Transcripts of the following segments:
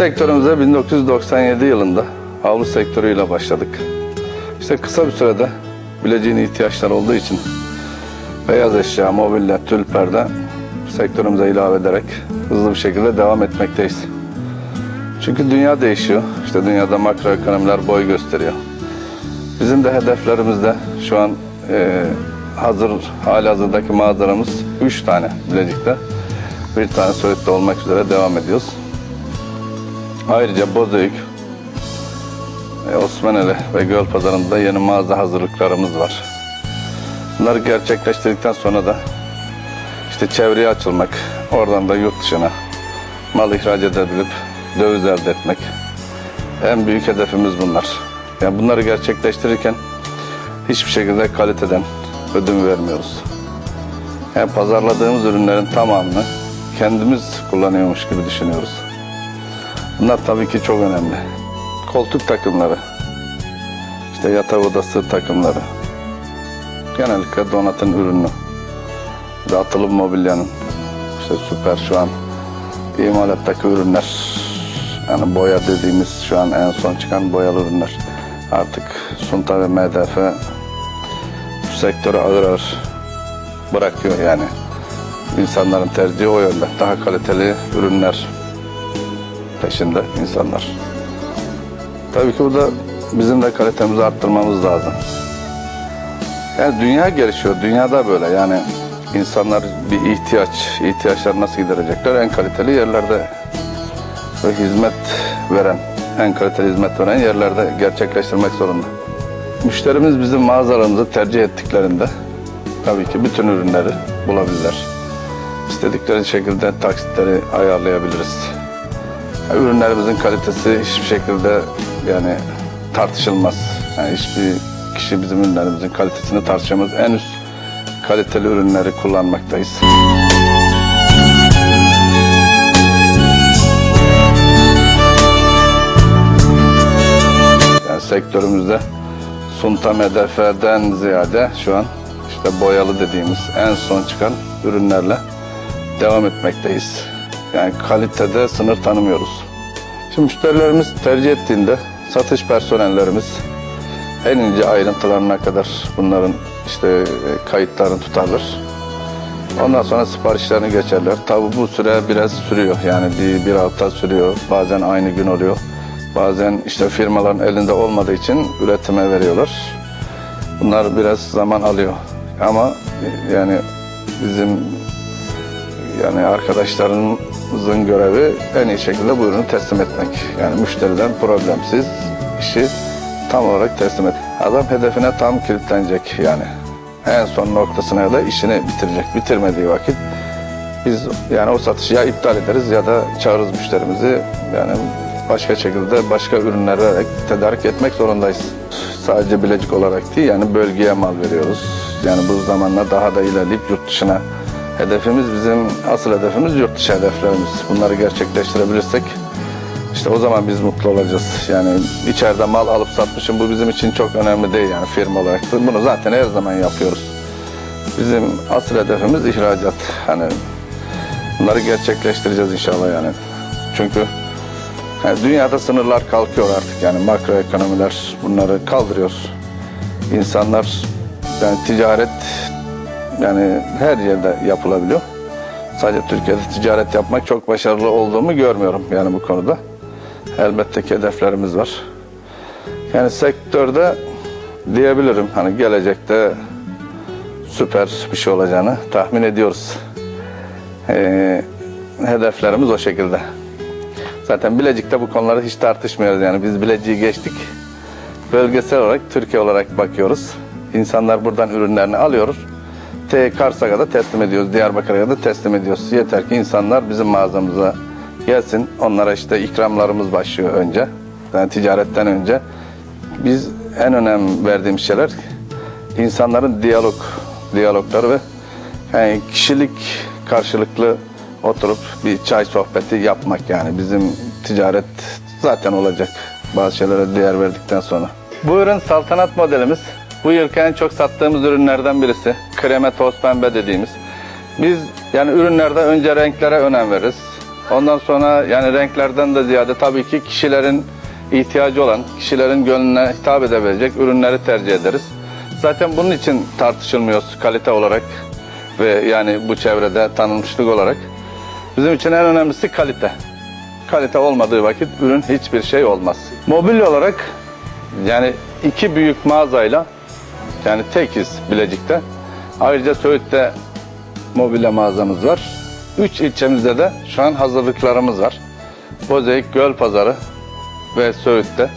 sektörümüze 1997 yılında havlu sektörüyle başladık. İşte kısa bir sürede bileceğin ihtiyaçlar olduğu için beyaz eşya, mobilya, tül perde sektörümüze ilave ederek hızlı bir şekilde devam etmekteyiz. Çünkü dünya değişiyor. İşte dünyada makroekonomiler boy gösteriyor. Bizim de hedeflerimizde şu an e, hazır hali hazırdaki mağazalarımız 3 tane Bilecik'te. Bir tane Söğüt'te olmak üzere devam ediyoruz. Ayrıca Bozüyük, e, Osmaneli ve Gölpazarı'nda yeni mağaza hazırlıklarımız var. Bunları gerçekleştirdikten sonra da işte çevreye açılmak, oradan da yurt dışına mal ihraç edebilip döviz elde etmek. En büyük hedefimiz bunlar. Yani bunları gerçekleştirirken hiçbir şekilde kaliteden ödün vermiyoruz. Yani pazarladığımız ürünlerin tamamını kendimiz kullanıyormuş gibi düşünüyoruz. Bunlar tabii ki çok önemli. Koltuk takımları, işte yatak odası takımları, genellikle donatın ürünü, atılım mobilyanın, işte süper şu an imalattaki ürünler, yani boya dediğimiz şu an en son çıkan boyalı ürünler. Artık Sunta ve MDF sektörü ağır ağır bırakıyor yani. İnsanların tercihi o yönde. Daha kaliteli ürünler peşinde insanlar. Tabii ki burada bizim de kalitemizi arttırmamız lazım. Yani dünya gelişiyor. Dünyada böyle yani insanlar bir ihtiyaç, ihtiyaçlar nasıl giderecekler? En kaliteli yerlerde ve hizmet veren, en kaliteli hizmet veren yerlerde gerçekleştirmek zorunda. Müşterimiz bizim mağazalarımızı tercih ettiklerinde tabii ki bütün ürünleri bulabilirler. İstedikleri şekilde taksitleri ayarlayabiliriz. Ürünlerimizin kalitesi hiçbir şekilde yani tartışılmaz. Yani hiçbir kişi bizim ürünlerimizin kalitesini tartışamaz. En üst kaliteli ürünleri kullanmaktayız. Yani sektörümüzde Sunta MDF'den ziyade şu an işte boyalı dediğimiz en son çıkan ürünlerle devam etmekteyiz. Yani kalitede sınır tanımıyoruz. Şimdi müşterilerimiz tercih ettiğinde satış personellerimiz en ince ayrıntılarına kadar bunların işte e, kayıtlarını tutarlar. Ondan sonra siparişlerini geçerler. Tabi bu süre biraz sürüyor. Yani bir, bir hafta sürüyor. Bazen aynı gün oluyor. Bazen işte firmaların elinde olmadığı için üretime veriyorlar. Bunlar biraz zaman alıyor. Ama e, yani bizim yani arkadaşlarımızın görevi en iyi şekilde bu ürünü teslim etmek. Yani müşteriden problemsiz işi tam olarak teslim et. Adam hedefine tam kilitlenecek yani. En son noktasına kadar işini bitirecek. Bitirmediği vakit biz yani o satışı ya iptal ederiz ya da çağırırız müşterimizi. Yani başka şekilde başka ürünler vererek tedarik etmek zorundayız. Sadece bilecik olarak değil yani bölgeye mal veriyoruz. Yani bu zamanla daha da ilerleyip yurt dışına Hedefimiz bizim asıl hedefimiz yurt dışı hedeflerimiz. Bunları gerçekleştirebilirsek işte o zaman biz mutlu olacağız. Yani içeride mal alıp satmışım bu bizim için çok önemli değil yani firma olarak. Bunu zaten her zaman yapıyoruz. Bizim asıl hedefimiz ihracat. Hani bunları gerçekleştireceğiz inşallah yani. Çünkü yani dünyada sınırlar kalkıyor artık yani makroekonomiler bunları kaldırıyor. İnsanlar yani ticaret yani her yerde yapılabiliyor. Sadece Türkiye'de ticaret yapmak çok başarılı olduğumu görmüyorum yani bu konuda. Elbette ki hedeflerimiz var. Yani sektörde diyebilirim hani gelecekte süper bir şey olacağını tahmin ediyoruz. Ee, hedeflerimiz o şekilde. Zaten Bilecik'te bu konuları hiç tartışmıyoruz yani biz Bilecik'i geçtik. Bölgesel olarak Türkiye olarak bakıyoruz. İnsanlar buradan ürünlerini alıyoruz. T Kars'a kadar teslim ediyoruz. Diyarbakır'a kadar teslim ediyoruz. Yeter ki insanlar bizim mağazamıza gelsin. Onlara işte ikramlarımız başlıyor önce. Yani ticaretten önce. Biz en önem verdiğimiz şeyler insanların diyalog, diyalogları ve yani kişilik karşılıklı oturup bir çay sohbeti yapmak yani bizim ticaret zaten olacak bazı şeylere değer verdikten sonra. Bu ürün saltanat modelimiz. Bu yılki en çok sattığımız ürünlerden birisi. Kreme toz pembe dediğimiz. Biz yani ürünlerde önce renklere önem veririz. Ondan sonra yani renklerden de ziyade tabii ki kişilerin ihtiyacı olan, kişilerin gönlüne hitap edebilecek ürünleri tercih ederiz. Zaten bunun için tartışılmıyoruz kalite olarak ve yani bu çevrede tanınmışlık olarak. Bizim için en önemlisi kalite. Kalite olmadığı vakit ürün hiçbir şey olmaz. Mobilya olarak yani iki büyük mağazayla yani tekiz Bilecik'te. Ayrıca Söğüt'te mobilya mağazamız var. Üç ilçemizde de şu an hazırlıklarımız var. Bozüyük, Gölpazarı ve Söğüt'te.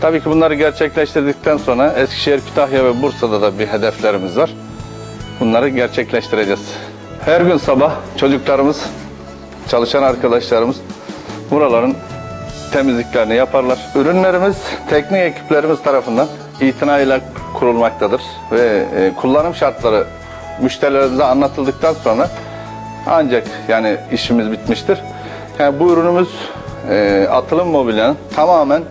Tabii ki bunları gerçekleştirdikten sonra Eskişehir, Kütahya ve Bursa'da da bir hedeflerimiz var. Bunları gerçekleştireceğiz. Her gün sabah çocuklarımız, çalışan arkadaşlarımız buraların temizliklerini yaparlar. Ürünlerimiz teknik ekiplerimiz tarafından itinayla kurulmaktadır ve e, kullanım şartları müşterilerimize anlatıldıktan sonra ancak yani işimiz bitmiştir. Yani bu ürünümüz e, atılım mobilyanın tamamen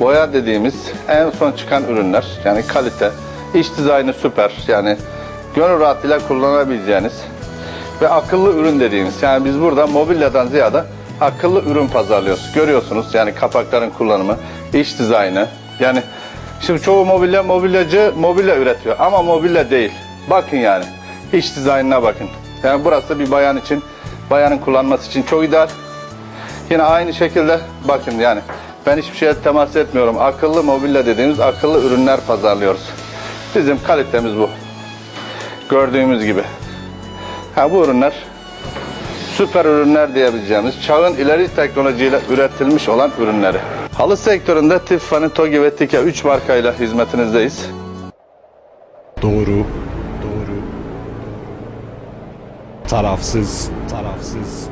boya dediğimiz en son çıkan ürünler. Yani kalite, iç dizaynı süper. Yani gönül rahatlığıyla kullanabileceğiniz ve akıllı ürün dediğimiz. Yani biz burada mobilyadan ziyade akıllı ürün pazarlıyoruz. Görüyorsunuz yani kapakların kullanımı, iç dizaynı. Yani şimdi çoğu mobilya mobilyacı mobilya üretiyor ama mobilya değil. Bakın yani iç dizaynına bakın. Yani burası bir bayan için, bayanın kullanması için çok ideal. Yine aynı şekilde bakın yani ben hiçbir şeye temas etmiyorum. Akıllı mobilya dediğimiz akıllı ürünler pazarlıyoruz. Bizim kalitemiz bu. Gördüğümüz gibi. Ha bu ürünler süper ürünler diyebileceğimiz çağın ileri teknolojiyle üretilmiş olan ürünleri. Halı sektöründe Tiffany, Togi ve Tika 3 markayla hizmetinizdeyiz. Doğru. Doğru. Tarafsız. Tarafsız.